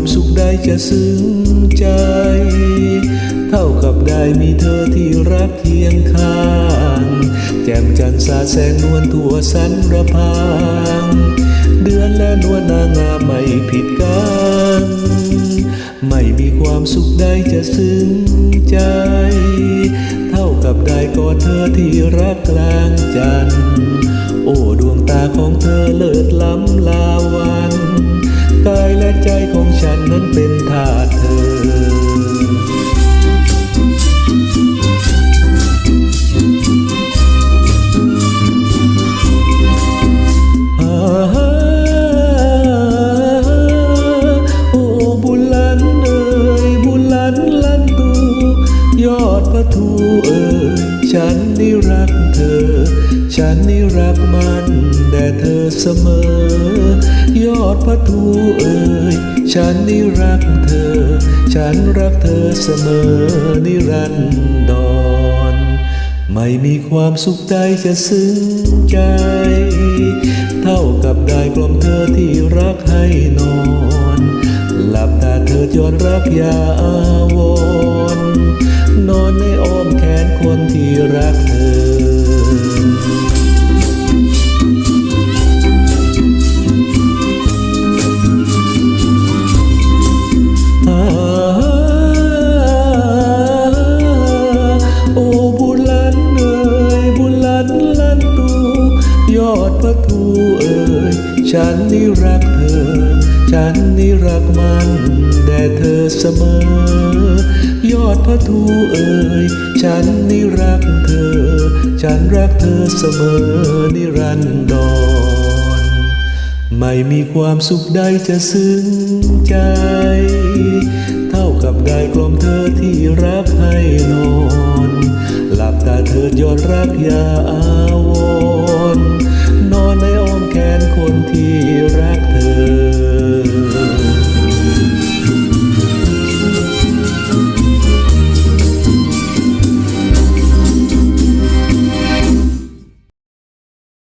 ความสุขได้จะซึ้งใจ เท่ากับได้มีเธอที่รักเคียงข้าง แจ่มจันทร์สาแสงนวลทั่วสันระพางเดือนและนวลนางงามไม่ผิดกัน ไม่มีความสุขใดจะซึ้งใจ เท่ากับได้กอดเธอที่รักกลางใจ กายและใจของฉันนั้นเป็นทาสเธอโอ้บุลันเอ่ยบุลันลันตูยอดพระทูเอ่ยฉันนี่รักเธอ ฉันนี่รักมันแด่เธอเสมอยอ ดพระทูเอ่ยฉันนี่รักเธอ ฉันรักเธอเสมอนิรันดร ไม่มีความสุขใดจะซึ้งใจ เท่ากับได้กลมเธอที่รักให้นอน หลับตาเธอย้อนรักอยาอาวรนอนในอ้อมแขนคนที่รักเธอ ฉันนี่รักเธอ ฉันนี่รักมันแด่เธอเสมอ ยอดพระทูเอ่ยฉันนี่รักเธอ ฉันรักเธอเสมอนิรันดร ไม่มีความสุขใดจะซึ้งใจ เท่ากับได้กลมเธอที่รักให้นอน หลับตาเธอยอนรักอยาอา